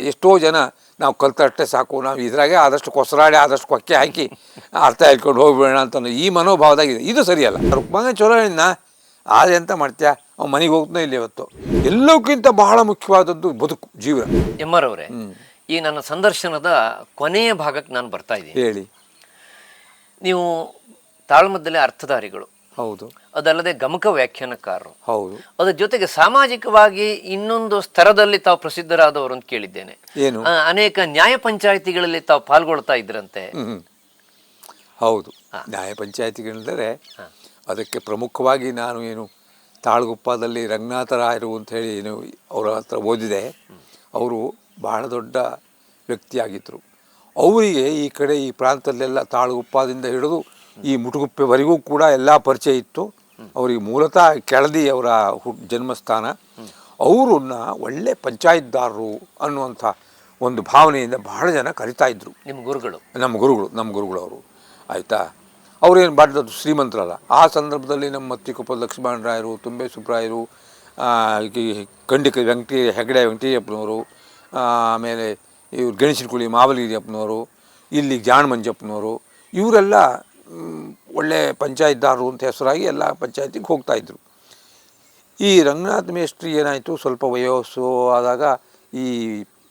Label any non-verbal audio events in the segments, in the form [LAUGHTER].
ಎಷ್ಟೋ ಜನ ನಾವು ಕಲ್ತಷ್ಟೇ ಸಾಕು ನಾವು ಇದ್ರಾಗೆ ಆದಷ್ಟು ಕೊಸರಾಡಿ ಆದಷ್ಟು ಕೊಕ್ಕೆ ಹಾಕಿ ಅರ್ಥ ಹೇಳ್ಕೊಂಡು ಹೋಗ್ಬೇಡ ಅಂತ ಈ ಮನೋಭಾವದಾಗಿದೆ. ಇದು ಸರಿಯಲ್ಲ. ರುಕ್ಮಾಂಗ ಚಲೋ ಹೇಳಿದ್ನ ಆದರೆ ಎಂತ ಮಾಡ್ತೀಯ? ಅವ್ನು ಮನೆಗೆ ಹೋಗ್ತಾನೆ ಇಲ್ಲಿ ಇವತ್ತು. ಎಲ್ಲಕ್ಕಿಂತ ಬಹಳ ಮುಖ್ಯವಾದದ್ದು ಬದುಕು ಜೀವನ. ಎಮ್ಮರ್ ಅವರೇ ಈ ನನ್ನ ಸಂದರ್ಶನದ ಕೊನೆಯ ಭಾಗಕ್ಕೆ ನಾನು ಬರ್ತಾ ಇದ್ದೀನಿ. ಹೇಳಿ. ನೀವು ತಾಳ್ಮದಲ್ಲಿ ಅರ್ಥಧಾರಿಗಳು. ಹೌದು. ಅದಲ್ಲದೆ ಗಮಕ ವ್ಯಾಖ್ಯಾನಕಾರರು. ಹೌದು. ಅದರ ಜೊತೆಗೆ ಸಾಮಾಜಿಕವಾಗಿ ಇನ್ನೊಂದು ಸ್ತರದಲ್ಲಿ ತಾವು ಪ್ರಸಿದ್ಧರಾದವರು ಅಂತ ಕೇಳಿದ್ದೇನೆ. ಏನು? ಅನೇಕ ನ್ಯಾಯ ಪಂಚಾಯಿತಿಗಳಲ್ಲಿ ತಾವು ಪಾಲ್ಗೊಳ್ತಾ ಇದ್ರಂತೆ. ಹೌದು. ನ್ಯಾಯ ಪಂಚಾಯತಿಗಳಿಂದರೆ ಅದಕ್ಕೆ ಪ್ರಮುಖವಾಗಿ ನಾನು ಏನು ತಾಳ್ಗುಪ್ಪದಲ್ಲಿ ರಂಗನಾಥರಾಯರು ಅಂತ ಹೇಳಿ ಏನು ಅವರ ಹತ್ರ ಓದಿದೆ. ಅವರು ಬಹಳ ದೊಡ್ಡ ವ್ಯಕ್ತಿಯಾಗಿದ್ದರು. ಅವರಿಗೆ ಈ ಕಡೆ ಈ ಪ್ರಾಂತದಲ್ಲೆಲ್ಲ ತಾಳ್ಗುಪ್ಪದಿಂದ ಹಿಡಿದು ಈ ಮುಟುಗುಪ್ಪೆವರೆಗೂ ಕೂಡ ಎಲ್ಲ ಪರಿಚಯ ಇತ್ತು. ಅವರಿಗೆ ಮೂಲತಃ ಕೆಳದಿ ಅವರ ಹು ಜನ್ಮಸ್ಥಾನ. ಅವರನ್ನ ಒಳ್ಳೆ ಪಂಚಾಯತ್ದಾರರು ಅನ್ನುವಂಥ ಒಂದು ಭಾವನೆಯಿಂದ ಬಹಳ ಜನ ಕರಿತಾ ಇದ್ದರು ನಿಮ್ಮ ಗುರುಗಳು. ನಮ್ಮ ಗುರುಗಳು ನಮ್ಮ ಗುರುಗಳು ಅವರು ಆಯಿತಾ? ಅವರೇನು ಮಾಡಿದದ್ದು ಶ್ರೀಮಂತರಲ್ಲ. ಆ ಸಂದರ್ಭದಲ್ಲಿ ನಮ್ಮ ಮತ್ತಿಕೊಪ್ಪ ಲಕ್ಷ್ಮಣರಾಯರು ತುಂಬೆ ಸುಬ್ರಾಯರು ಖಂಡಿಕ ವೆಂಕಟಿ ಹೆಗಡೆ ವೆಂಕಟೇಶಪ್ಪನವರು ಆಮೇಲೆ ಇವ್ರು ಗಣೇಶನಕುಳಿ ಮಾವಲಿಗಿರಿಯಪ್ಪನವರು ಇಲ್ಲಿ ಜಾಣ ಮಂಜಪ್ಪನವರು ಇವರೆಲ್ಲ ಒಳ್ಳೆ ಪಂಚಾಯತ್ದಾರರು ಅಂತ ಹೆಸರಾಗಿ ಎಲ್ಲ ಪಂಚಾಯತಿಗೆ ಹೋಗ್ತಾಯಿದ್ರು ಈ ರಂಗನಾಥ ಮೇಷ್ಟ್ರಿ ಏನಾಯಿತು? ಸ್ವಲ್ಪ ವಯಸ್ಸು ಆದಾಗ ಈ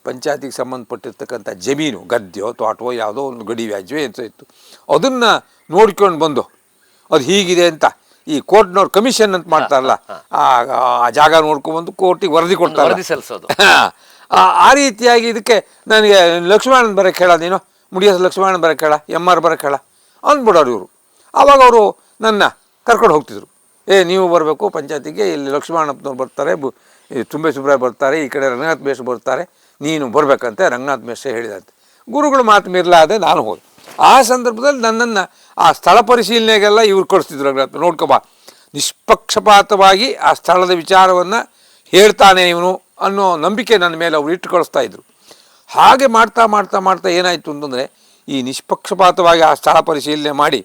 ಪಂಚಾಯತಿಗೆ ಸಂಬಂಧಪಟ್ಟಿರ್ತಕ್ಕಂಥ ಜಮೀನು ಗದ್ದೆಯೋ ತೋಟವೋ ಯಾವುದೋ ಒಂದು ಗಡಿ ವ್ಯಾಜ್ಯವೋ ಅಂತ ಇತ್ತು. ಅದನ್ನು ನೋಡ್ಕೊಂಡು ಬಂದು ಅದು ಹೀಗಿದೆ ಅಂತ ಈ ಕೋರ್ಟ್ನವ್ರು ಕಮಿಷನ್ ಅಂತ ಮಾಡ್ತಾರಲ್ಲ ಆ ಜಾಗ ನೋಡ್ಕೊಂಡ್ಬಂದು ಕೋರ್ಟಿಗೆ ವರದಿ ಕೊಡ್ತಾರೆ ವರದಿ ಸಲ್ಲಿಸೋದು. ಆ ರೀತಿಯಾಗಿ ಇದಕ್ಕೆ ನನಗೆ ಲಕ್ಷ್ಮಣನ್ ಬರೋಕ್ಕೆ ಹೇಳ ನೀನು. ಮುಡಿಯಸ್ ಲಕ್ಷ್ಮಣನ್ ಬರೋಕ್ಕೆ ಹೇಳ ಎಂ ಆರ್ ಬರೋಕ್ಕೆ ಹೇಳ ಅಂದ್ಬಿಡೋರು ಇವರು. ಆವಾಗ ಅವರು ನನ್ನ ಕರ್ಕೊಂಡು ಹೋಗ್ತಿದ್ರು. ಏ, ನೀವು ಬರಬೇಕು, ಪಂಚಾಯತಿಗೆ, ಇಲ್ಲಿ ಲಕ್ಷ್ಮಣಪ್ಪನವ್ರು ಬರ್ತಾರೆ, ಬು ತುಂಬೆ ಸುಬ್ರಾಯ್ ಬರ್ತಾರೆ, ಈ ಕಡೆ ರಂಗನಾಥ್ ಮೇಷ್ ಬರ್ತಾರೆ, ನೀನು ಬರಬೇಕಂತೆ, ರಂಗನಾಥ್ ಮೇಶ ಹೇಳಿದಂತೆ. ಗುರುಗಳು ಮಾತು ಮೀರಲಾದೆ ನಾನು ಹೋದೆ. ಆ ಸಂದರ್ಭದಲ್ಲಿ ನನ್ನನ್ನು ಆ ಸ್ಥಳ ಪರಿಶೀಲನೆಗೆಲ್ಲ ಇವ್ರು ಕಳಿಸ್ತಿದ್ರು ರಂಗನಾಥ್ ನೋಡ್ಕೊಬಾ ನಿಷ್ಪಕ್ಷಪಾತವಾಗಿ ಆ ಸ್ಥಳದ ವಿಚಾರವನ್ನು ಹೇಳ್ತಾನೆ ಇವನು ಅನ್ನೋ ನಂಬಿಕೆ ನನ್ನ ಮೇಲೆ ಅವರು ಇಟ್ಟು ಕಳಿಸ್ತಾ ಇದ್ರು. ಹಾಗೆ ಮಾಡ್ತಾ ಮಾಡ್ತಾ ಮಾಡ್ತಾ ಏನಾಯಿತು ಅಂತಂದರೆ, ಈ ನಿಷ್ಪಕ್ಷಪಾತವಾಗಿ ಆ ಸ್ಥಳ ಪರಿಶೀಲನೆ ಮಾಡಿ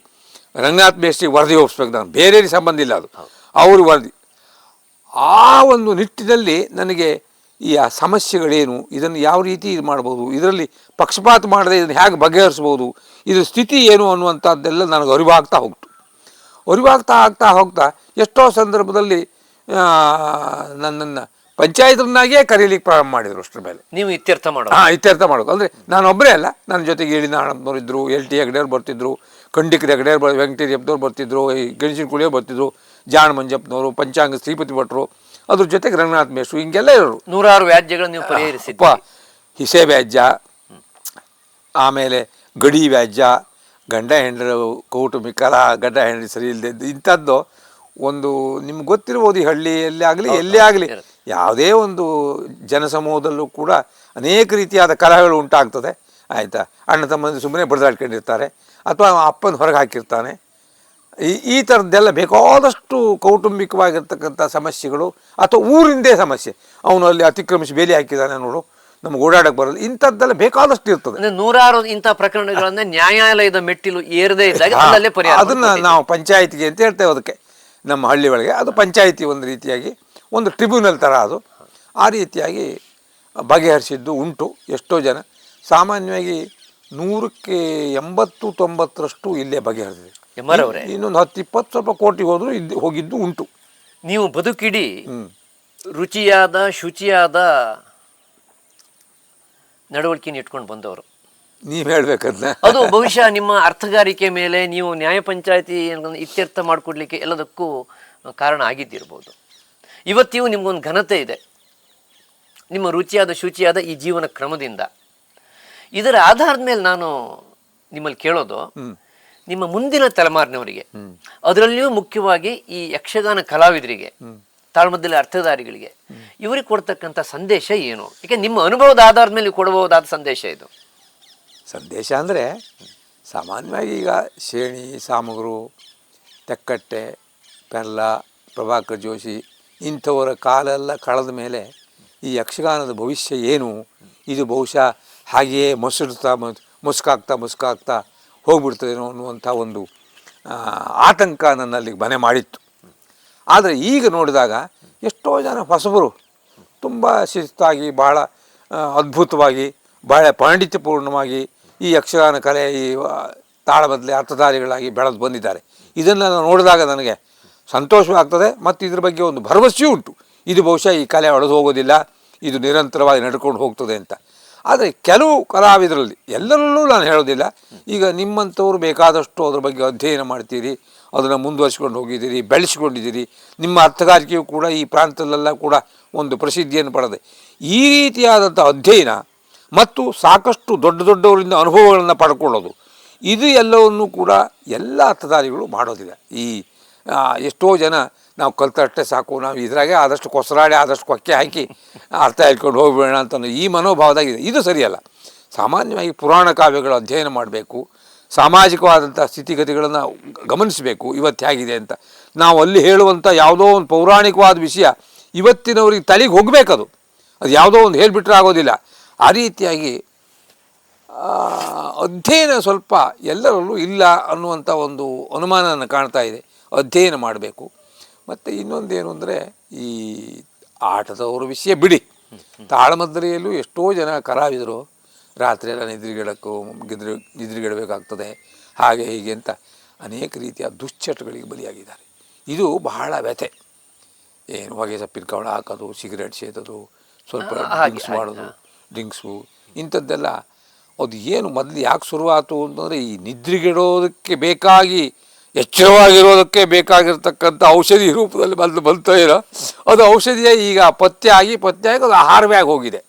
ರಂಗನಾಥ್ ಮೇಸ್ತ್ರಿ ವರದಿ ಒಪ್ಪಿಸ್ಬೇಕು ನಾನು. ಬೇರೆ ಸಂಬಂಧ ಇಲ್ಲ ಅದು. ಅವರು ವರದಿ. ಆ ಒಂದು ನಿಟ್ಟಿನಲ್ಲಿ ನನಗೆ ಈ ಆ ಸಮಸ್ಯೆಗಳೇನು ಇದನ್ನು ಯಾವ ರೀತಿ ಇದು ಮಾಡ್ಬೋದು ಇದರಲ್ಲಿ ಪಕ್ಷಪಾತ ಮಾಡದೆ ಇದನ್ನು ಹೇಗೆ ಬಗೆಹರಿಸ್ಬೋದು ಇದ್ರ ಸ್ಥಿತಿ ಏನು ಅನ್ನುವಂಥದ್ದೆಲ್ಲ ನನಗೆ ಅರಿವಾಗ್ತಾ ಹೋಗ್ತು. ಅರಿವಾಗ್ತಾ ಆಗ್ತಾ ಹೋಗ್ತಾ ಎಷ್ಟೋ ಸಂದರ್ಭದಲ್ಲಿ ನನ್ನನ್ನು ಪಂಚಾಯತ್ನಾಗೇ ಕರೀಲಿಕ್ಕೆ ಪ್ರಾರಂಭ ಮಾಡಿದರು ಅಷ್ಟರ ಮೇಲೆ. ನೀವು ಇತ್ಯರ್ಥ ಮಾಡೋದು. ಹಾಂ ಇತ್ಯರ್ಥ ಮಾಡೋದು. ಅಂದರೆ ನಾನು ಒಬ್ಬರೇ ಅಲ್ಲ. ನನ್ನ ಜೊತೆಗೆ ಇಳಿನ ಹಣದವರು ಇದ್ದರು ಎಲ್ ಟಿ ಹೆಗ್ಡೆಯವ್ರು ಬರ್ತಿದ್ರು ಖಂಡಿಕರ ಹೆಗ್ಡೆಯವ್ರು ಬ ವೆಂಕಟೇಶಪ್ಪನವ್ರು ಬರ್ತಿದ್ರು ಈ ಗಣೇಶನ ಕುಳಿಯೋ ಬರ್ತಿದ್ರು ಜಾಣ ಮಂಜಪ್ಪನವರು ಪಂಚಾಂಗ ಶ್ರೀಪತಿ ಭಟ್ರು ಅದ್ರ ಜೊತೆಗೆ ರಂಗನಾಥ್ ಮೇಷು ಹಿಂಗೆಲ್ಲ ಇರೋರು. ನೂರಾರು ವ್ಯಾಜ್ಯಗಳನ್ನು ನೀವು ಪರಿಹರಿಸಿ ಹಿಸೆ ವ್ಯಾಜ್ಯ ಆಮೇಲೆ ಗಡಿ ವ್ಯಾಜ್ಯ ಗಂಡ ಹೆಂಡರು ಕೌಟುಂಬಿಕರ ಗಂಡ ಹೆಂಡ್ರಿ ಸರಿ ಇಲ್ಲದೆ ಇಂಥದ್ದು ಒಂದು ನಿಮ್ಗೆ ಗೊತ್ತಿರ್ಬೋದು ಈ ಹಳ್ಳಿಯಲ್ಲಿ ಆಗಲಿ ಎಲ್ಲೇ ಆಗಲಿ. ಯಾವುದೇ ಒಂದು ಜನಸಮೂಹದಲ್ಲೂ ಕೂಡ ಅನೇಕ ರೀತಿಯಾದ ಕಲಹಗಳು ಉಂಟಾಗ್ತದೆ. ಆಯಿತಾ? ಅಣ್ಣ ತಮ್ಮಂದು ಸುಮ್ಮನೆ ಬಡ್ದಾಡ್ಕೊಂಡಿರ್ತಾರೆ. ಅಥವಾ ಅಪ್ಪನ ಹೊರಗೆ ಹಾಕಿರ್ತಾನೆ. ಈ ಈ ಥರದ್ದೆಲ್ಲ ಬೇಕಾದಷ್ಟು ಕೌಟುಂಬಿಕವಾಗಿರ್ತಕ್ಕಂಥ ಸಮಸ್ಯೆಗಳು ಅಥವಾ ಊರಿಂದೇ ಸಮಸ್ಯೆ. ಅವನು ಅಲ್ಲಿ ಅತಿಕ್ರಮಿಸಿ ಬೇಲಿ ಹಾಕಿದ್ದಾನೆ ನೋಡು ನಮ್ಗೆ ಓಡಾಡಕ್ಕೆ ಬರಲ್ಲ. ಇಂಥದ್ದೆಲ್ಲ ಬೇಕಾದಷ್ಟು ಇರ್ತದೆ. ಅಂದ್ರೆ ನೂರಾರು ಇಂಥ ಪ್ರಕರಣಗಳನ್ನ ನ್ಯಾಯಾಲಯದ ಮೆಟ್ಟಿಲು ಏರದೇ ಇದ್ದಾಗ ಅಲ್ಲೇ ಪರಿಹಾರ ಅದನ್ನ ನಾವು ಪಂಚಾಯಿತಿಗೆ ಅಂತ ಹೇಳ್ತೇವೆ ಅದಕ್ಕೆ. ನಮ್ಮ ಹಳ್ಳಿ ಒಳಗೆ. ಅದು ಪಂಚಾಯಿತಿ ಒಂದು ರೀತಿಯಾಗಿ ಒಂದು ಟ್ರಿಬ್ಯುನಲ್ ಥರ ಅದು. ಆ ರೀತಿಯಾಗಿ ಬಗೆಹರಿಸಿದ್ದು ಉಂಟು ಎಷ್ಟೋ ಜನ. ಸಾಮಾನ್ಯವಾಗಿ ನೂರಕ್ಕೆ ಎಂಬತ್ತು ತೊಂಬತ್ತರಷ್ಟು ಇಲ್ಲೇ ಬಗೆಹರಿದಿದೆ. ಎಮರ್ ಅವರೇ ಇನ್ನೊಂದು ಹತ್ತು ಇಪ್ಪತ್ತು ಸ್ವಲ್ಪ ಕೋಟಿ ಹೋದ್ರು ಇದ್ದು ಹೋಗಿದ್ದು ಉಂಟು. ನೀವು ಬದುಕಿಡಿ. ರುಚಿಯಾದ ಶುಚಿಯಾದ ನಡವಳಿಕೆನ ಇಟ್ಕೊಂಡು ಬಂದವರು. ನೀವು ಹೇಳಬೇಕಂತ ಅದು ಬಹುಶಃ ನಿಮ್ಮ ಅರ್ಥಗಾರಿಕೆ ಮೇಲೆ ನೀವು ನ್ಯಾಯ ಪಂಚಾಯತಿ ಇತ್ಯರ್ಥ ಮಾಡಿಕೊಡ್ಲಿಕ್ಕೆ ಎಲ್ಲದಕ್ಕೂ ಕಾರಣ ಆಗಿದ್ದಿರ್ಬೋದು. ಇವತ್ತಿಗೂ ನಿಮಗೊಂದು ಘನತೆ ಇದೆ. ನಿಮ್ಮ ರುಚಿಯಾದ ಶುಚಿಯಾದ ಈ ಜೀವನ ಕ್ರಮದಿಂದ. ಇದರ ಆಧಾರದ ಮೇಲೆ ನಾನು ನಿಮ್ಮಲ್ಲಿ ಕೇಳೋದು. ನಿಮ್ಮ ಮುಂದಿನ ತಲೆಮಾರಿನವರಿಗೆ ಅದರಲ್ಲಿಯೂ ಮುಖ್ಯವಾಗಿ ಈ ಯಕ್ಷಗಾನ ಕಲಾವಿದರಿಗೆ ತಾಳ್ಮದಲ್ಲಿ ಅರ್ಥಧಾರಿಗಳಿಗೆ ಇವರಿಗೆ ಕೊಡ್ತಕ್ಕಂಥ ಸಂದೇಶ ಏನು? ಯಾಕೆ ನಿಮ್ಮ ಅನುಭವದ ಆಧಾರದ ಮೇಲೆ ಕೊಡಬಹುದಾದ ಸಂದೇಶ ಇದು? ಸಂದೇಶ ಅಂದರೆ ಸಾಮಾನ್ಯವಾಗಿ ಈಗ ಶೇಣಿ ಸಾಮಗ್ರು ತೆಕ್ಕಟ್ಟೆ ಪೆರ್ಲ ಪ್ರಭಾಕರ್ ಜೋಶಿ ಇಂಥವರ ಕಾಲೆಲ್ಲ ಕಳೆದ ಮೇಲೆ ಈ ಯಕ್ಷಗಾನದ ಭವಿಷ್ಯ ಏನು? ಇದು ಬಹುಶಃ ಹಾಗೆಯೇ ಮೊಸಡ್ತಾ ಮುಸ್ಕಾಗ್ತಾ ಮುಸ್ಕಾಗ್ತಾ ಹೋಗ್ಬಿಡ್ತದೇನೋ ಅನ್ನುವಂಥ ಒಂದು ಆತಂಕ ನನ್ನಲ್ಲಿ ಮನೆ ಮಾಡಿತ್ತು. ಆದರೆ ಈಗ ನೋಡಿದಾಗ ಎಷ್ಟೋ ಜನ ಹೊಸಬರು ತುಂಬ ಶಿಸ್ತಾಗಿ ಭಾಳ ಅದ್ಭುತವಾಗಿ, ಬಹಳ ಪಾಂಡಿತ್ಯಪೂರ್ಣವಾಗಿ ಈ ಯಕ್ಷಗಾನ ಕಲೆ, ಈ ತಾಳಬದಲೆ ಅರ್ಥಧಾರಿಗಳಾಗಿ ಬೆಳೆದು ಬಂದಿದ್ದಾರೆ. ಇದನ್ನು ನಾನು ನೋಡಿದಾಗ ನನಗೆ ಸಂತೋಷವಾಗ್ತದೆ ಮತ್ತು ಇದ್ರ ಬಗ್ಗೆ ಒಂದು ಭರವಸೆಯೂ ಉಂಟು. ಇದು ಬಹುಶಃ ಈ ಕಲೆ ಅಳೆದು ಹೋಗೋದಿಲ್ಲ, ಇದು ನಿರಂತರವಾಗಿ ನಡ್ಕೊಂಡು ಹೋಗ್ತದೆ ಅಂತ. ಆದರೆ ಕೆಲವು ಕಲಾವಿದರಲ್ಲಿ ಎಲ್ಲರಲ್ಲೂ ನಾನು ಹೇಳೋದಿಲ್ಲ. ಈಗ ನಿಮ್ಮಂಥವ್ರು ಬೇಕಾದಷ್ಟು ಅದ್ರ ಬಗ್ಗೆ ಅಧ್ಯಯನ ಮಾಡ್ತೀರಿ, ಅದನ್ನು ಮುಂದುವರಿಸ್ಕೊಂಡು ಹೋಗಿದ್ದೀರಿ, ಬೆಳೆಸ್ಕೊಂಡಿದ್ದೀರಿ. ನಿಮ್ಮ ಅರ್ಥಗಾರಿಕೆಯು ಕೂಡ ಈ ಪ್ರಾಂತದಲ್ಲೆಲ್ಲ ಕೂಡ ಒಂದು ಪ್ರಸಿದ್ಧಿಯನ್ನು ಪಡೆದೆ. ಈ ರೀತಿಯಾದಂಥ ಅಧ್ಯಯನ ಮತ್ತು ಸಾಕಷ್ಟು ದೊಡ್ಡ ದೊಡ್ಡವರಿಂದ ಅನುಭವಗಳನ್ನು ಪಡ್ಕೊಳ್ಳೋದು, ಇದು ಎಲ್ಲವನ್ನು ಕೂಡ ಎಲ್ಲ ಅರ್ಥಧಾರಿಗಳು ಮಾಡೋದಿಲ್ಲ. ಈ ಎಷ್ಟೋ ಜನ ನಾವು ಕಲ್ತಷ್ಟೇ ಸಾಕು, ನಾವು ಇದ್ರಾಗೆ ಆದಷ್ಟು ಕೊಸರಾಡಿ, ಆದಷ್ಟು ಕೊಕ್ಕೆ ಹಾಕಿ ಅರ್ಥ ಹೇಳ್ಕೊಂಡು ಹೋಗ್ಬೇಡ ಅಂತ ಈ ಮನೋಭಾವದಾಗಿದೆ. ಇದು ಸರಿಯಲ್ಲ. ಸಾಮಾನ್ಯವಾಗಿ ಪುರಾಣ ಕಾವ್ಯಗಳ ಅಧ್ಯಯನ ಮಾಡಬೇಕು ಸಾಮಾಜಿಕವಾದಂಥ ಸ್ಥಿತಿಗತಿಗಳನ್ನು ಗಮನಿಸಬೇಕು, ಇವತ್ತು ಹೇಗಿದೆ ಅಂತ. ನಾವು ಅಲ್ಲಿ ಹೇಳುವಂಥ ಯಾವುದೋ ಒಂದು ಪೌರಾಣಿಕವಾದ ವಿಷಯ ಇವತ್ತಿನವ್ರಿಗೆ ತಲೆಗೆ ಹೋಗಬೇಕದು. ಅದು ಯಾವುದೋ ಒಂದು ಹೇಳಿಬಿಟ್ರೆ ಆಗೋದಿಲ್ಲ. ಆ ರೀತಿಯಾಗಿ ಅಧ್ಯಯನ ಸ್ವಲ್ಪ ಎಲ್ಲರಲ್ಲೂ ಇಲ್ಲ ಅನ್ನುವಂಥ ಒಂದು ಅನುಮಾನವನ್ನು ಕಾಣ್ತಾ ಇದೆ. ಅಧ್ಯಯನ ಮಾಡಬೇಕು. ಮತ್ತು ಇನ್ನೊಂದೇನು ಅಂದರೆ ಈ ಆಟದವರ ವಿಷಯ ಬಿಡಿ. ತಾಳಮದ್ರೆಯಲ್ಲೂ ಎಷ್ಟೋ ಜನ ಕಲಾವಿದರು ರಾತ್ರಿ ಎಲ್ಲ ನಿದ್ರೆಗಿಡಕ್ಕೂ ಗಿದ್ರೆ ನಿದ್ರೆಗಿಡಬೇಕಾಗ್ತದೆ. ಹಾಗೆ ಹೀಗೆ ಅಂತ ಅನೇಕ ರೀತಿಯ ದುಶ್ಚಟಗಳಿಗೆ ಬಲಿಯಾಗಿದ್ದಾರೆ. ಇದು ಬಹಳ ವ್ಯಥೆ. ಏನು ಹೊಗೆ ಸಪ್ಪಿನ ಕವಳ ಹಾಕೋದು ಸಿಗರೇಟ್ ಸೇದೋದು ಸ್ವಲ್ಪ ಡ್ರಿಂಕ್ಸ್ ಮಾಡೋದು ಡ್ರಿಂಕ್ಸು ಇಂಥದ್ದೆಲ್ಲ ಅದು ಏನು ಮೊದಲು ಯಾಕೆ ಶುರುವಾಯಿತು ಅಂತಂದರೆ ಈ ನಿದ್ರೆಗಿಡೋದಕ್ಕೆ ಬೇಕಾಗಿ ಎಚ್ಚರವಾಗಿರೋದಕ್ಕೆ ಬೇಕಾಗಿರ್ತಕ್ಕಂಥ ಔಷಧಿ ರೂಪದಲ್ಲಿ ಬಂದು ಬಂತು ಇರೋ ಅದು ಔಷಧಿಯೇ ಈಗ ಪತ್ತೆ ಆಗಿ ಪತ್ತೆ ಆಗಿ ಅದು ಆಹಾರವೇ ಆಗಿ ಹೋಗಿದೆ.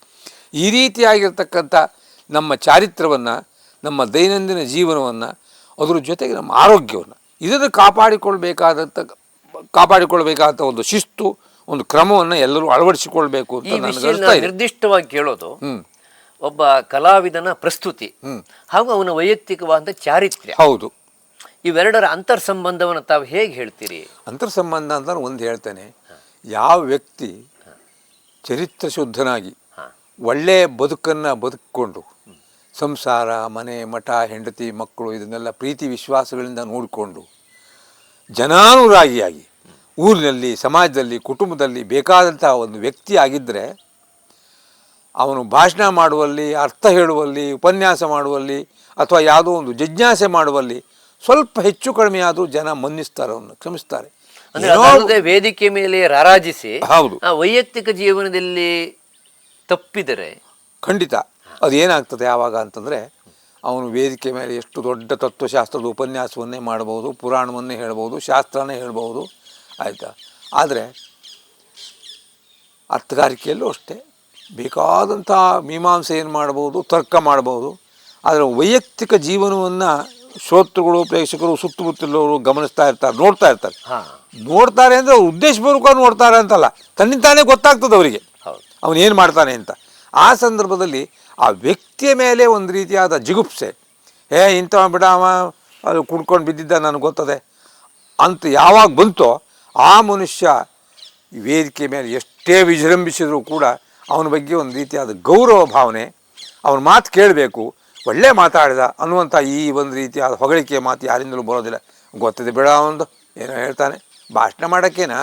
ಈ ರೀತಿಯಾಗಿರ್ತಕ್ಕಂಥ ನಮ್ಮ ಚಾರಿತ್ರವನ್ನು ನಮ್ಮ ದೈನಂದಿನ ಜೀವನವನ್ನು ಅದರ ಜೊತೆಗೆ ನಮ್ಮ ಆರೋಗ್ಯವನ್ನು ಇದನ್ನು ಕಾಪಾಡಿಕೊಳ್ಬೇಕಾದಂಥ ಕಾಪಾಡಿಕೊಳ್ಬೇಕಾದಂಥ ಒಂದು ಶಿಸ್ತು ಒಂದು ಕ್ರಮವನ್ನು ಎಲ್ಲರೂ ಅಳವಡಿಸಿಕೊಳ್ಬೇಕು ಅಂತ ನಿರ್ದಿಷ್ಟವಾಗಿ ಕೇಳೋದು. ಒಬ್ಬ ಕಲಾವಿದನ ಪ್ರಸ್ತುತಿ ಹಾಗೂ ಅವನ ವೈಯಕ್ತಿಕವಾದ ಚಾರಿತ್ರ್ಯ. ಹೌದು. ಇವೆರಡರ ಅಂತರ್ ಸಂಬಂಧವನ್ನು ತಾವು ಹೇಗೆ ಹೇಳ್ತೀರಿ ಅಂತರ್ ಸಂಬಂಧ ಅಂತ ಒಂದು ಹೇಳ್ತೇನೆ ಯಾವ ವ್ಯಕ್ತಿ ಚರಿತ್ರ ಶುದ್ಧನಾಗಿ. ಒಳ್ಳೆಯ ಬದುಕನ್ನು ಬದುಕೊಂಡು ಸಂಸಾರ ಮನೆ ಮಠ ಹೆಂಡತಿ ಮಕ್ಕಳು ಇದನ್ನೆಲ್ಲ ಪ್ರೀತಿ ವಿಶ್ವಾಸಗಳಿಂದ ನೋಡಿಕೊಂಡು ಜನಾನುರಾಗಿಯಾಗಿ ಊರಿನಲ್ಲಿ ಸಮಾಜದಲ್ಲಿ ಕುಟುಂಬದಲ್ಲಿ ಬೇಕಾದಂಥ ಒಂದು ವ್ಯಕ್ತಿ ಆಗಿದ್ದರೆ ಅವನು ಭಾಷಣ ಮಾಡುವಲ್ಲಿ ಅರ್ಥ ಹೇಳುವಲ್ಲಿ ಉಪನ್ಯಾಸ ಮಾಡುವಲ್ಲಿ ಅಥವಾ ಯಾವುದೋ ಒಂದು ಜಿಜ್ಞಾಸೆ ಮಾಡುವಲ್ಲಿ ಸ್ವಲ್ಪ ಹೆಚ್ಚು ಕಡಿಮೆ ಆದರೂ ಜನ ಮನ್ನಿಸ್ತಾರೆ ಅವನು ಕ್ಷಮಿಸ್ತಾರೆ. ಅಂದ್ರೆ ಅದಲ್ಲದೆ ವೇದಿಕೆ ಮೇಲೆ ರಾರಾಜಿಸಿ ಹೌದು. ಆ ವೈಯಕ್ತಿಕ ಜೀವನದಲ್ಲಿ ತಪ್ಪಿದರೆ ಖಂಡಿತ. ಅದು ಏನಾಗ್ತದೆ ಯಾವಾಗ ಅಂತಂದರೆ ಅವನು ವೇದಿಕೆ ಮೇಲೆ ಎಷ್ಟು ದೊಡ್ಡ ತತ್ವಶಾಸ್ತ್ರದ ಉಪನ್ಯಾಸವನ್ನೇ ಮಾಡ್ಬೋದು ಪುರಾಣವನ್ನೇ ಹೇಳ್ಬೋದು ಶಾಸ್ತ್ರನೇ ಹೇಳ್ಬೋದು ಆಯಿತಾ? ಆದರೆ ಅರ್ಥಗಾರಿಕೆಯಲ್ಲೂ ಅಷ್ಟೇ. ಬೇಕಾದಂಥ ಮೀಮಾಂಸೆ ಏನು ಮಾಡ್ಬೋದು ತರ್ಕ ಮಾಡ್ಬೋದು ಆದರೆ ವೈಯಕ್ತಿಕ ಜೀವನವನ್ನು ಶ್ರೋತೃಗಳು ಪ್ರೇಕ್ಷಕರು ಸುತ್ತಮುತ್ತಲವರು ಗಮನಿಸ್ತಾ ಇರ್ತಾರೆ ನೋಡ್ತಾ ಇರ್ತಾರೆ. ನೋಡ್ತಾರೆ ಅಂದರೆ ಅವ್ರು ಉದ್ದೇಶಪೂರ್ವಕ ನೋಡ್ತಾರೆ ಅಂತಲ್ಲ. ತನ್ನಿಂತಾನೇ ಗೊತ್ತಾಗ್ತದೆ ಅವರಿಗೆ. ಅವನು ಏನು ಮಾಡ್ತಾನೆ ಅಂತ. ಆ ಸಂದರ್ಭದಲ್ಲಿ ಆ ವ್ಯಕ್ತಿಯ ಮೇಲೆ ಒಂದು ರೀತಿಯಾದ ಜಿಗುಪ್ಸೆ. ಏ ಇಂಥವ ಬಿಡ ಅವ ಅದು ಕುಡ್ಕೊಂಡು ಬಿದ್ದಿದ್ದ ನನಗೆ ಗೊತ್ತದೆ. ಅಂತ ಯಾವಾಗ ಬಂತೋ ಆ ಮನುಷ್ಯ ವೇದಿಕೆ ಮೇಲೆ ಎಷ್ಟೇ ವಿಜೃಂಭಿಸಿದರೂ ಕೂಡ ಅವನ ಬಗ್ಗೆ ಒಂದು ರೀತಿಯಾದ ಗೌರವ ಭಾವನೆ. ಅವನ ಮಾತು ಕೇಳಬೇಕು. ಒಳ್ಳೆ ಮಾತಾಡಿದ ಅನ್ನುವಂಥ ಈ ಒಂದು ರೀತಿಯಾದ ಹೊಗಳಿಕೆ ಮಾತು ಯಾರಿಂದಲೂ ಬರೋದಿಲ್ಲ. ಗೊತ್ತಿದೆ ಬೇಡ ಒಂದು ಏನೋ ಹೇಳ್ತಾನೆ ಭಾಷಣ ಮಾಡೋಕ್ಕೇನ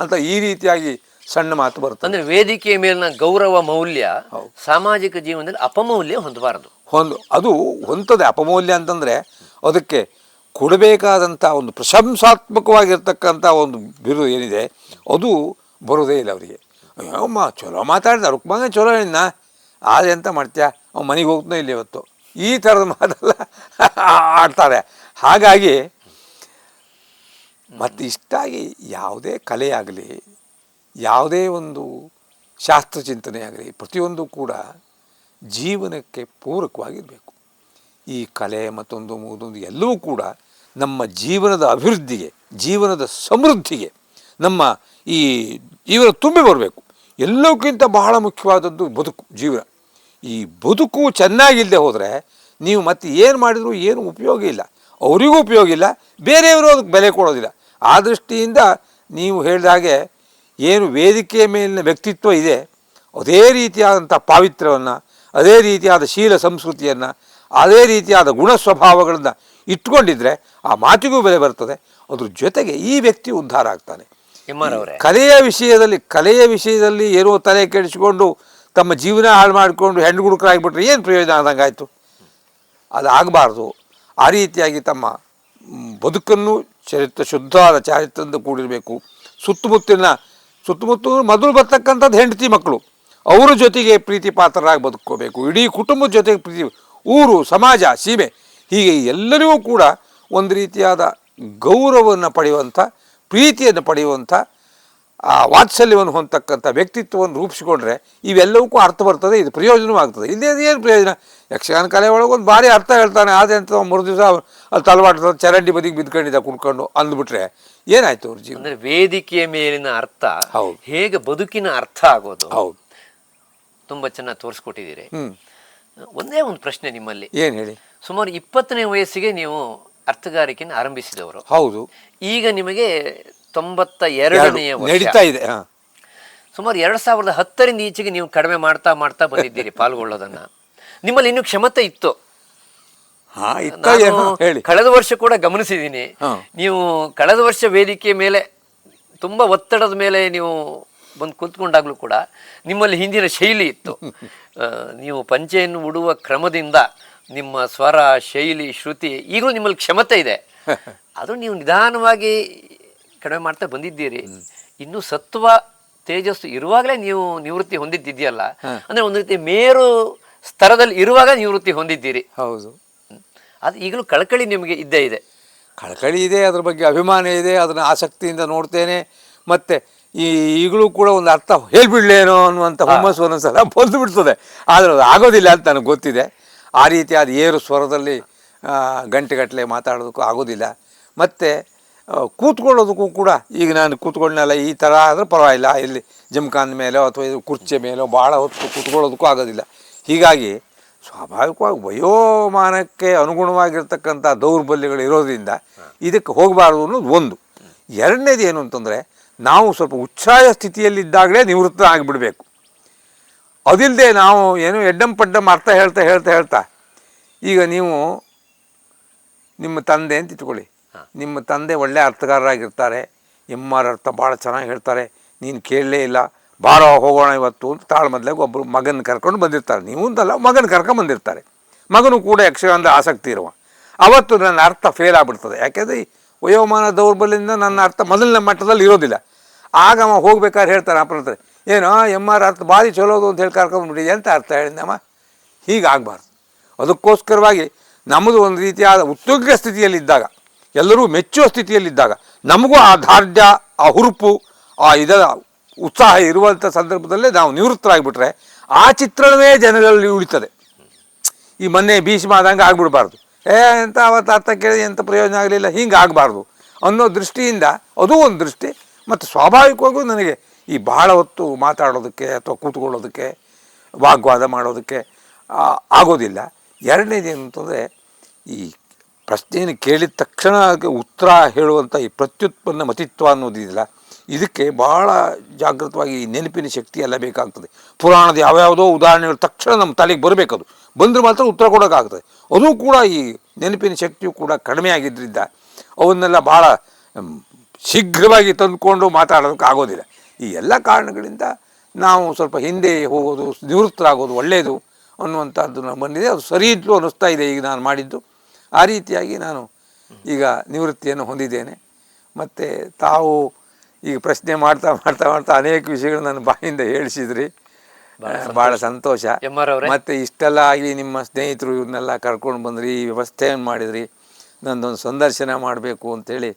ಅಂತ ಈ ರೀತಿಯಾಗಿ ಸಣ್ಣ ಮಾತು ಬರುತ್ತೆ. ಅಂದ್ರೆ ವೇದಿಕೆಯ ಮೇಲಿನ ಗೌರವ ಮೌಲ್ಯ ಸಾಮಾಜಿಕ ಜೀವನದಲ್ಲಿ ಅಪಮೌಲ್ಯ ಹೊಂದಬಾರದು. ಹೊಂದು ಅದು ಹೊಂದದೆ ಅಪಮೌಲ್ಯ ಅಂತಂದರೆ ಅದಕ್ಕೆ ಕೊಡಬೇಕಾದಂಥ ಒಂದು ಪ್ರಶಂಸಾತ್ಮಕವಾಗಿರ್ತಕ್ಕಂಥ ಒಂದು ಬಿರುದು ಏನಿದೆ ಅದು ಬರೋದೇ ಇಲ್ಲ ಅವರಿಗೆ. ಅಯ್ಯಮ್ಮ ಚಲೋ ಮಾತಾಡಿದ ರುಕ್ಮಂಗ ಚಲೋ ಹೇಳಿದ್ನ? ಆದ್ರೆ ಎಂತ ಮಾಡ್ತೀಯ? ಅವ್ನು ಮನೆಗೆ ಹೋಗ್ತಾನೆ ಇಲ್ಲ ಇವತ್ತು. ಈ ಥರದ ಮಾತೆಲ್ಲ ಆಡ್ತಾರೆ. ಹಾಗಾಗಿ ಮತ್ತು ಇಷ್ಟಾಗಿ ಯಾವುದೇ ಕಲೆಯಾಗಲಿ, ಯಾವುದೇ ಒಂದು ಶಾಸ್ತ್ರ ಚಿಂತನೆ ಆಗಲಿ, ಪ್ರತಿಯೊಂದು ಕೂಡ ಜೀವನಕ್ಕೆ ಪೂರಕವಾಗಿರಬೇಕು. ಈ ಕಲೆ ಮತ್ತೊಂದು ಮೂದೊಂದು ಎಲ್ಲವೂ ಕೂಡ ನಮ್ಮ ಜೀವನದ ಅಭಿವೃದ್ಧಿಗೆ, ಜೀವನದ ಸಮೃದ್ಧಿಗೆ ನಮ್ಮ ಈ ಜೀವನ ತುಂಬಿ ಬರಬೇಕು. ಎಲ್ಲಕ್ಕಿಂತ ಬಹಳ ಮುಖ್ಯವಾದದ್ದು ಬದುಕು, ಜೀವನ. ಈ ಬದುಕು ಚೆನ್ನಾಗಿಲ್ಲದೆ ಹೋದರೆ ನೀವು ಮತ್ತೆ ಏನು ಮಾಡಿದರೂ ಏನು ಉಪಯೋಗ ಇಲ್ಲ. ಅವರಿಗೂ ಉಪಯೋಗ ಇಲ್ಲ ಬೇರೆಯವರು ಅದಕ್ಕೆ ಬೆಲೆ ಕೊಡೋದಿಲ್ಲ. ಆ ದೃಷ್ಟಿಯಿಂದ ನೀವು ಹೇಳಿದ ಹಾಗೆ ಏನು ವೇದಿಕೆಯ ಮೇಲಿನ ವ್ಯಕ್ತಿತ್ವ ಇದೆ ಅದೇ ರೀತಿಯಾದಂಥ ಪಾವಿತ್ರ್ಯವನ್ನು ಅದೇ ರೀತಿಯಾದ ಶೀಲ ಸಂಸ್ಕೃತಿಯನ್ನು ಅದೇ ರೀತಿಯಾದ ಗುಣ ಸ್ವಭಾವಗಳನ್ನು ಇಟ್ಕೊಂಡಿದ್ರೆ ಆ ಮಾತಿಗೂ ಬೆಲೆ ಬರ್ತದೆ. ಅದ್ರ ಜೊತೆಗೆ ಈ ವ್ಯಕ್ತಿ ಉದ್ಧಾರ ಆಗ್ತಾನೆ. ಕಲೆಯ ವಿಷಯದಲ್ಲಿ ಕಲೆಯ ವಿಷಯದಲ್ಲಿ ಏನೋ ತಲೆ ಕೆಡಿಸಿಕೊಂಡು ತಮ್ಮ ಜೀವನ ಹಾಳು ಮಾಡಿಕೊಂಡು ಹೆಣ್ಣು ಹುಡುಕರಾಗಿಬಿಟ್ರೆ ಏನು ಪ್ರಯೋಜನ ಆದಂಗೆ ಆಯಿತು? ಅದು ಆಗಬಾರ್ದು. ಆ ರೀತಿಯಾಗಿ ತಮ್ಮ ಬದುಕನ್ನು ಚರಿತ್ರ, ಶುದ್ಧವಾದ ಚಾರಿತ್ರದಿಂದ ಕೂಡಿರಬೇಕು. ಸುತ್ತಮುತ್ತಲಿನ ಸುತ್ತಮುತ್ತ ಮೊದಲು ಬರ್ತಕ್ಕಂಥದ್ದು ಹೆಂಡತಿ ಮಕ್ಕಳು. ಅವರ ಜೊತೆಗೆ ಪ್ರೀತಿ ಪಾತ್ರರಾಗಿ ಬದುಕೋಬೇಕು ಇಡೀ ಕುಟುಂಬದ ಜೊತೆಗೆ ಪ್ರೀತಿ, ಊರು, ಸಮಾಜ, ಸೀಮೆ, ಹೀಗೆ ಎಲ್ಲರಿಗೂ ಕೂಡ ಒಂದು ರೀತಿಯಾದ ಗೌರವವನ್ನು ಪಡೆಯುವಂಥ, ಪ್ರೀತಿಯನ್ನು ಪಡೆಯುವಂಥ ಆ ವಾತ್ಸಲ್ಯವನ್ನು ಹೊಂದತಕ್ಕಂಥ ವ್ಯಕ್ತಿತ್ವವನ್ನು ರೂಪಿಸಿಕೊಂಡ್ರೆ ಇವೆಲ್ಲವಕ್ಕೂ ಅರ್ಥ ಬರ್ತದೆ ಇದು ಪ್ರಯೋಜನವೂ ಆಗ್ತದೆ ಇಲ್ಲೇ ಏನು ಪ್ರಯೋಜನ? ಯಕ್ಷಗಾನ ಕಲೆ ಒಳಗೆ ಒಂದು ಭಾರಿ ಅರ್ಥ ಹೇಳ್ತಾನೆ ಆದರೆ ಅಂತ ಮೂರು ದಿವಸ ಅಲ್ಲಿ ತಲವಾಡ್ತದೆ ಚರಂಡಿ ಬದಿಗೆ ಬಿದ್ಕೊಂಡಿದ್ದ ಕುಡ್ಕೊಂಡು ಅಂದ್ಬಿಟ್ರೆ ಏನಾಯ್ತು ಅವ್ರ ಜೀವನ? ಅಂದ್ರೆ ವೇದಿಕೆಯ ಮೇಲಿನ ಅರ್ಥ ಹೌದು. ಹೇಗೆ ಬದುಕಿನ ಅರ್ಥ ಆಗೋದು? ಹೌದು. ತುಂಬ ಚೆನ್ನಾಗಿ ತೋರಿಸ್ಕೊಟ್ಟಿದ್ದೀರಿ. ಹ್ಞೂ ಒಂದೇ ಒಂದು ಪ್ರಶ್ನೆ ನಿಮ್ಮಲ್ಲಿ. ಏನು ಹೇಳಿ? ಸುಮಾರು ಇಪ್ಪತ್ತನೇ ವಯಸ್ಸಿಗೆ ನೀವು ಅರ್ಥಗಾರಿಕೆಯನ್ನು ಆರಂಭಿಸಿದವರು. ಹೌದು. ಈಗ ನಿಮಗೆ ತೊಂಬತ್ತ ಎರಡನೆಯ ನಡೀತಾ ಇದೆ ಸುಮಾರು ಎರಡ್ ಸಾವಿರದ ಹತ್ತರಿಂದ ಈಚೆಗೆ ನೀವು ಕಡಿಮೆ ಮಾಡ್ತಾ ಮಾಡ್ತಾ ಬಂದಿದ್ದೀರಿ ಪಾಲ್ಗೊಳ್ಳೋದನ್ನ. ನಿಮ್ಮಲ್ಲಿ ಇನ್ನೂ ಕ್ಷಮತೆ ಇತ್ತು. ಕಳೆದ ವರ್ಷ ಕೂಡ ಗಮನಿಸಿದ್ದೀನಿ. ನೀವು ಕಳೆದ ವರ್ಷ ವೇದಿಕೆ ಮೇಲೆ ತುಂಬಾ ಒತ್ತಡದ ಮೇಲೆ ನೀವು ಬಂದು ಕುಂತ್ಕೊಂಡಾಗ್ಲೂ ಕೂಡ ನಿಮ್ಮಲ್ಲಿ ಹಿಂದಿನ ಶೈಲಿ ಇತ್ತು. [LAUGHS] ನೀವು ಪಂಚೆಯನ್ನು ಉಡುವ ಕ್ರಮದಿಂದ ನಿಮ್ಮ ಸ್ವರ ಶೈಲಿ ಶ್ರುತಿ ಈಗಲೂ ನಿಮ್ಮಲ್ಲಿ ಕ್ಷಮತೆ ಇದೆ. [LAUGHS] ಅದು ನೀವು ನಿಧಾನವಾಗಿ ಕಡಿಮೆ ಮಾಡ್ತಾ ಬಂದಿದ್ದೀರಿ. ಇನ್ನು ಸತ್ವ ತೇಜಸ್ಸು ಇರುವಾಗಲೇ ನೀವು ನಿವೃತ್ತಿ ಹೊಂದಿದ್ದಿದೆಯಲ್ಲ ಅಂದ್ರೆ ಒಂದು ರೀತಿ ಮೇರು ಸ್ತರದಲ್ಲಿ ಇರುವಾಗ ನಿವೃತ್ತಿ ಹೊಂದಿದ್ದೀರಿ. ಹೌದು. ಅದು ಈಗಲೂ ಕಳಕಳಿ ನಿಮಗೆ ಇದ್ದೇ ಇದೆ. ಕಳಕಳಿ ಇದೆ ಅದ್ರ ಬಗ್ಗೆ ಅಭಿಮಾನ ಇದೆ ಅದನ್ನು ಆಸಕ್ತಿಯಿಂದ ನೋಡ್ತೇನೆ. ಮತ್ತೆ ಈ ಈಗಲೂ ಕೂಡ ಒಂದು ಅರ್ಥ ಹೇಳ್ಬಿಡ್ಲೇನೋ ಅನ್ನುವಂಥ ಹುಮ್ಮಸ್ಸು ಒಂದೊಂದ್ಸಲ ಬಂದು ಬಿಡ್ತದೆ ಆದರೆ ಅದು ಆಗೋದಿಲ್ಲ ಅಂತ ನನಗೆ ಗೊತ್ತಿದೆ. ಆ ರೀತಿ ಅದು ಏರು ಸ್ವರದಲ್ಲಿ ಗಂಟೆಗಟ್ಟಲೆ ಮಾತಾಡೋದಕ್ಕೂ ಆಗೋದಿಲ್ಲ. ಮತ್ತು ಕೂತ್ಕೊಳ್ಳೋದಕ್ಕೂ ಕೂಡ, ಈಗ ನಾನು ಕೂತ್ಕೊಳ್ಳೆಲ್ಲ ಈ ಥರ ಆದರೆ ಪರವಾಗಿಲ್ಲ. ಇಲ್ಲಿ ಜಮ್ಖಾನ್ ಮೇಲೋ ಅಥವಾ ಇದು ಕುರ್ಚಿ ಮೇಲೋ ಭಾಳ ಹೊತ್ತು ಕೂತ್ಕೊಳ್ಳೋದಕ್ಕೂ ಆಗೋದಿಲ್ಲ. ಹೀಗಾಗಿ ಸ್ವಾಭಾವಿಕವಾಗಿ ವಯೋಮಾನಕ್ಕೆ ಅನುಗುಣವಾಗಿರ್ತಕ್ಕಂಥ ದೌರ್ಬಲ್ಯಗಳು ಇರೋದ್ರಿಂದ ಇದಕ್ಕೆ ಹೋಗಬಾರ್ದು ಅನ್ನೋದು ಒಂದು. ಎರಡನೇದು ಏನು ಅಂತಂದರೆ, ನಾವು ಸ್ವಲ್ಪ ಉಚ್ಛ್ರಾಯ ಸ್ಥಿತಿಯಲ್ಲಿದ್ದಾಗಲೇ ನಿವೃತ್ತ ಆಗಿಬಿಡಬೇಕು ಅದಿಲ್ಲದೆ ನಾವು ಏನು ಎಡ್ಡಂ ಪಡ್ಡಂ ಅರ್ಥ ಹೇಳ್ತಾ ಹೇಳ್ತಾ ಹೇಳ್ತಾ ಈಗ ನೀವು ನಿಮ್ಮ ತಂದೆ ಅಂತ ಇಟ್ಕೊಳ್ಳಿ. ನಿಮ್ಮ ತಂದೆ ಒಳ್ಳೆ ಅರ್ಥಗಾರರಾಗಿರ್ತಾರೆ ಎಂ ಆರ್ ಅರ್ಥ ಭಾಳ ಚೆನ್ನಾಗಿ ಹೇಳ್ತಾರೆ ನೀನು ಕೇಳಲೇ ಇಲ್ಲ ಬಾರೋ ಹೋಗೋಣ ಇವತ್ತು ಅಂತ ತಾಳ್ಮದ್ಲಾಗ ಒಬ್ಬರು ಮಗನ ಕರ್ಕೊಂಡು ಬಂದಿರ್ತಾರೆ. ನೀವು ಅಂತಲ್ಲ ಮಗನ ಕರ್ಕೊಂಡು ಬಂದಿರ್ತಾರೆ. ಮಗನು ಕೂಡ ಯಕ್ಷಗಾನದ ಆಸಕ್ತಿ ಇರುವ. ಅವತ್ತು ನನ್ನ ಅರ್ಥ ಫೇಲ್ ಆಗ್ಬಿಡ್ತದೆ. ಯಾಕೆಂದರೆ ಈ ವಯೋಮಾನ ದೌರ್ಬಲ್ಯದಿಂದ ನನ್ನ ಅರ್ಥ ಮೊದಲನೇ ಮಟ್ಟದಲ್ಲಿ ಇರೋದಿಲ್ಲ. ಆಗ ಅವ ಹೋಗ್ಬೇಕಾದ್ರೆ ಹೇಳ್ತಾರೆ ಅಪ್ಪ ಏನೋ ಎಂ ಆರ್ ಅರ್ಥ ಭಾರಿ ಚಲೋದು ಅಂತ ಹೇಳಿ ಕರ್ಕೊಂಡ್ಬಿಟ್ಟಿದೆ ಅಂತ ಅರ್ಥ ಹೇಳಿದಮ್ಮ ಹೀಗಾಗಬಾರ್ದು. ಅದಕ್ಕೋಸ್ಕರವಾಗಿ ನಮ್ಮದು ಒಂದು ರೀತಿಯಾದ ಉತ್ತುಂಗ ಸ್ಥಿತಿಯಲ್ಲಿದ್ದಾಗ, ಎಲ್ಲರೂ ಮೆಚ್ಚುವ ಸ್ಥಿತಿಯಲ್ಲಿದ್ದಾಗ, ನಮಗೂ ಆ ದಾರ್ಢ್ಯ ಆ ಹುರುಪು, ಆ ಇದ ಉತ್ಸಾಹ ಇರುವಂಥ ಸಂದರ್ಭದಲ್ಲೇ ನಾವು ನಿವೃತ್ತರಾಗಿಬಿಟ್ರೆ ಆ ಚಿತ್ರಣವೇ ಜನರಲ್ಲಿ ಉಳಿತದೆ. ಈ ಮೊನ್ನೆ ಭೀಷ್ಮ ಆದಂಗೆ ಆಗ್ಬಿಡಬಾರ್ದು. ಏ ಅಂತ ಅವತ್ತು ಅರ್ಥ ಕೇಳಿ ಎಂಥ ಪ್ರಯೋಜನ ಆಗಲಿಲ್ಲ ಹಿಂಗೆ ಆಗಬಾರ್ದು ಅನ್ನೋ ದೃಷ್ಟಿಯಿಂದ, ಅದು ಒಂದು ದೃಷ್ಟಿ, ಮತ್ತು ಸ್ವಾಭಾವಿಕವಾಗೂ ನನಗೆ ಈ ಬಹಳ ಹೊತ್ತು ಮಾತಾಡೋದಕ್ಕೆ ಅಥವಾ ಕೂತ್ಕೊಳ್ಳೋದಕ್ಕೆ, ವಾಗ್ವಾದ ಮಾಡೋದಕ್ಕೆ ಆಗೋದಿಲ್ಲ. ಎರಡನೇದೇನು ಅಂತಂದರೆ, ಈ ಪ್ರಶ್ನೆಯನ್ನು ಕೇಳಿದ ತಕ್ಷಣ ಉತ್ತರ ಹೇಳುವಂಥ ಈ ಪ್ರತ್ಯುತ್ಪನ್ನ ಮತಿತ್ವ ಅನ್ನೋದಿದೆಯಲ್ಲ, ಇದಕ್ಕೆ ಭಾಳ ಜಾಗೃತವಾಗಿ ನೆನಪಿನ ಶಕ್ತಿ ಎಲ್ಲ ಬೇಕಾಗ್ತದೆ. ಪುರಾಣದ ಯಾವ್ಯಾವುದೋ ಉದಾಹರಣೆಗಳು ತಕ್ಷಣ ನಮ್ಮ ತಲೆಗೆ ಬರಬೇಕದು ಬಂದರೆ ಮಾತ್ರ ಉತ್ತರ ಕೊಡೋಕ್ಕಾಗ್ತದೆ. ಅದು ಕೂಡ ಈ ನೆನಪಿನ ಶಕ್ತಿಯು ಕೂಡ ಕಡಿಮೆ ಆಗಿದ್ದರಿಂದ ಅವನ್ನೆಲ್ಲ ಭಾಳ ಶೀಘ್ರವಾಗಿ ತಂದುಕೊಂಡು ಮಾತಾಡೋದಕ್ಕೆ ಆಗೋದಿಲ್ಲ. ಈ ಎಲ್ಲ ಕಾರಣಗಳಿಂದ ನಾವು ಸ್ವಲ್ಪ ಹಿಂದೆ ಹೋಗೋದು ನಿವೃತ್ತರಾಗೋದು ಒಳ್ಳೆಯದು ಅನ್ನುವಂಥದ್ದು ನಾನು ಬಂದಿದೆ. ಅದು ಸರಿ ಇದ್ಲು ಅನ್ನಿಸ್ತಾ ಇದೆ ಈಗ ನಾನು ಮಾಡಿದ್ದು. ಆ ರೀತಿಯಾಗಿ ನಾನು ಈಗ ನಿವೃತ್ತಿಯನ್ನು ಹೊಂದಿದ್ದೇನೆ. ಮತ್ತು ತಾವು ಈಗ ಪ್ರಶ್ನೆ ಮಾಡ್ತಾ ಮಾಡ್ತಾ ಮಾಡ್ತಾ ಅನೇಕ ವಿಷಯಗಳು ನನ್ನ ಬಾಯಿಂದ ಹೇಳಿಸಿದ್ರಿ. ಭಾಳ ಸಂತೋಷ. ಮತ್ತು ಇಷ್ಟೆಲ್ಲ ಆಗಿ ನಿಮ್ಮ ಸ್ನೇಹಿತರು ಇವ್ರನ್ನೆಲ್ಲ ಕರ್ಕೊಂಡು ಬಂದ್ರಿ ಈ ವ್ಯವಸ್ಥೆಯನ್ನು ಮಾಡಿದ್ರಿ. ನಂದೊಂದು ಸಂದರ್ಶನ ಮಾಡಬೇಕು ಅಂತೇಳಿ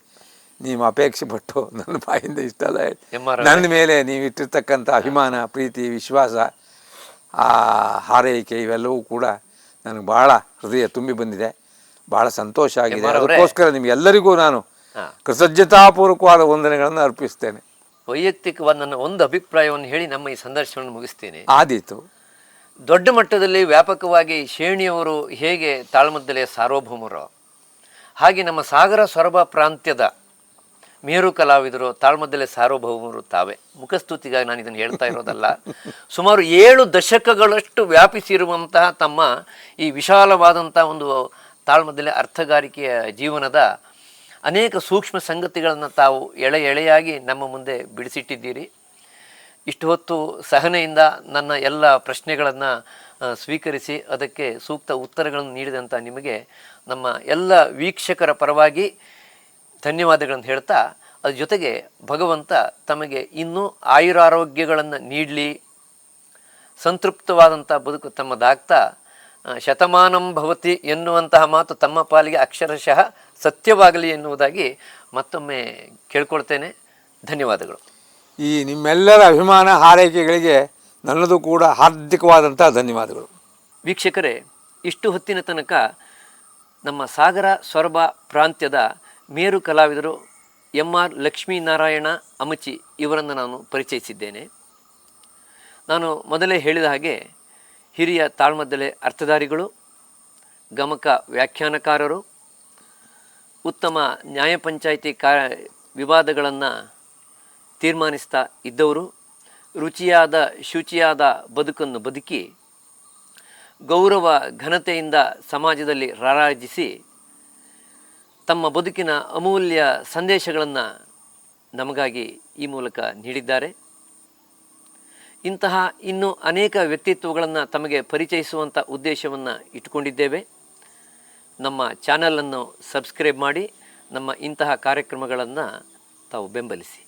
ನೀವು ಅಪೇಕ್ಷೆ ಪಟ್ಟು [LAUGHS] ನನ್ನ ಬಾಯಿಂದ ಇಷ್ಟೆಲ್ಲ ಹೇಳಿ. ನನ್ನ ಮೇಲೆ ನೀವು ಇಟ್ಟಿರ್ತಕ್ಕಂಥ ಅಭಿಮಾನ ಪ್ರೀತಿ ವಿಶ್ವಾಸ ಆ ಹಾರೈಕೆ ಇವೆಲ್ಲವೂ ಕೂಡ ನನಗೆ ಭಾಳ ಹೃದಯ ತುಂಬಿ ಬಂದಿದೆ. ಭಾಳ ಸಂತೋಷ ಆಗಿದೆ. ಅದಕ್ಕೋಸ್ಕರ ನಿಮಗೆಲ್ಲರಿಗೂ ನಾನು. ಕೃತಜ್ಞತಾಪೂರ್ವಕವಾದ ವಂದನೆಗಳನ್ನು ಅರ್ಪಿಸ್ತೇನೆ. ವೈಯಕ್ತಿಕವಾದ ನನ್ನ ಒಂದು ಅಭಿಪ್ರಾಯವನ್ನು ಹೇಳಿ ನಮ್ಮ ಈ ಸಂದರ್ಶನವನ್ನು ಮುಗಿಸ್ತೇನೆ. ಆದೀತು. ದೊಡ್ಡ ಮಟ್ಟದಲ್ಲಿ ವ್ಯಾಪಕವಾಗಿ ಶ್ರೇಣಿಯವರು ಹೇಗೆ ತಾಳ್ಮದ್ದಲೆಯ ಸಾರ್ವಭೌಮರು? ಹಾಗೆ ನಮ್ಮ ಸಾಗರ ಸೊರಬ ಪ್ರಾಂತ್ಯದ ಮೇರು ಕಲಾವಿದರು ತಾಳ್ಮದಲ್ಲೇ ಸಾರ್ವಭೌಮರು ತಾವೇ. ಮುಖಸ್ತುತಿಗಾಗಿ ನಾನು ಇದನ್ನು ಹೇಳ್ತಾ ಇರೋದಲ್ಲ. ಸುಮಾರು ಏಳು ದಶಕಗಳಷ್ಟು ವ್ಯಾಪಿಸಿರುವಂತಹ ತಮ್ಮ ಈ ವಿಶಾಲವಾದಂಥ ಒಂದು ತಾಳ್ಮದಲ್ಲಿ ಅರ್ಥಗಾರಿಕೆಯ ಜೀವನದ ಅನೇಕ ಸೂಕ್ಷ್ಮ ಸಂಗತಿಗಳನ್ನು ತಾವು ಎಳೆ ಎಳೆಯಾಗಿ ನಮ್ಮ ಮುಂದೆ ಬಿಡಿಸಿಟ್ಟಿದ್ದೀರಿ. ಇಷ್ಟು ಹೊತ್ತು ಸಹನೆಯಿಂದ ನನ್ನ ಎಲ್ಲ ಪ್ರಶ್ನೆಗಳನ್ನು ಸ್ವೀಕರಿಸಿ ಅದಕ್ಕೆ ಸೂಕ್ತ ಉತ್ತರಗಳನ್ನು ನೀಡಿದಂಥ ನಿಮಗೆ ನಮ್ಮ ಎಲ್ಲ ವೀಕ್ಷಕರ ಪರವಾಗಿ ಧನ್ಯವಾದಗಳನ್ನು ಹೇಳ್ತಾ ಅದ್ರ ಜೊತೆಗೆ ಭಗವಂತ ತಮಗೆ ಇನ್ನೂ ಆಯುರಾರೋಗ್ಯಗಳನ್ನು ನೀಡಲಿ ಸಂತೃಪ್ತವಾದಂಥ ಬದುಕು ತಮ್ಮದಾಗ್ತಾ ಶತಮಾನಂ ಭವತಿ ಎನ್ನುವಂತಹ ಮಾತು ತಮ್ಮ ಪಾಲಿಗೆ ಅಕ್ಷರಶಃ ಸತ್ಯವಾಗಲಿ ಎನ್ನುವುದಾಗಿ ಮತ್ತೊಮ್ಮೆ ಕೇಳ್ಕೊಳ್ತೇನೆ. ಧನ್ಯವಾದಗಳು. ಈ ನಿಮ್ಮೆಲ್ಲರ ಅಭಿಮಾನ ಹಾರೈಕೆಗಳಿಗೆ ನನ್ನದು ಕೂಡ ಹಾರ್ದಿಕವಾದಂಥ ಧನ್ಯವಾದಗಳು. ವೀಕ್ಷಕರೇ ಇಷ್ಟು ಹೊತ್ತಿನ ತನಕ ನಮ್ಮ ಸಾಗರ ಸೊರಬ ಪ್ರಾಂತ್ಯದ ಮೇರು ಕಲಾವಿದರು ಎಂ ಆರ್ ಲಕ್ಷ್ಮೀನಾರಾಯಣ ಅಮಚಿ ಇವರನ್ನು ನಾನು ಪರಿಚಯಿಸಿದ್ದೇನೆ. ನಾನು ಮೊದಲೇ ಹೇಳಿದ ಹಾಗೆ ಹಿರಿಯ ತಾಳ್ಮದ್ದಲೆ ಅರ್ಥಧಾರಿಗಳು, ಗಮಕ ವ್ಯಾಖ್ಯಾನಕಾರರು, ಉತ್ತಮ ನ್ಯಾಯ ಪಂಚಾಯಿತಿ ಕಾ ವಿವಾದಗಳನ್ನು ತೀರ್ಮಾನಿಸ್ತಾ ಇದ್ದವರು, ರುಚಿಯಾದ ಶುಚಿಯಾದ ಬದುಕನ್ನು ಬದುಕಿ ಗೌರವ ಘನತೆಯಿಂದ ಸಮಾಜದಲ್ಲಿ ರಾರಾಜಿಸಿ ತಮ್ಮ ಬದುಕಿನ ಅಮೂಲ್ಯ ಸಂದೇಶಗಳನ್ನು ನಮಗಾಗಿ ಈ ಮೂಲಕ ನೀಡಿದ್ದಾರೆ. ಇಂತಹ ಇನ್ನೂ ಅನೇಕ ವ್ಯಕ್ತಿತ್ವಗಳನ್ನು ತಮಗೆ ಪರಿಚಯಿಸುವಂಥ ಉದ್ದೇಶವನ್ನು ಇಟ್ಟುಕೊಂಡಿದ್ದೇವೆ. ನಮ್ಮ ಚಾನಲನ್ನು ಸಬ್ಸ್ಕ್ರೈಬ್ ಮಾಡಿ, ನಮ್ಮ ಇಂತಹ ಕಾರ್ಯಕ್ರಮಗಳನ್ನು ತಾವು ಬೆಂಬಲಿಸಿ.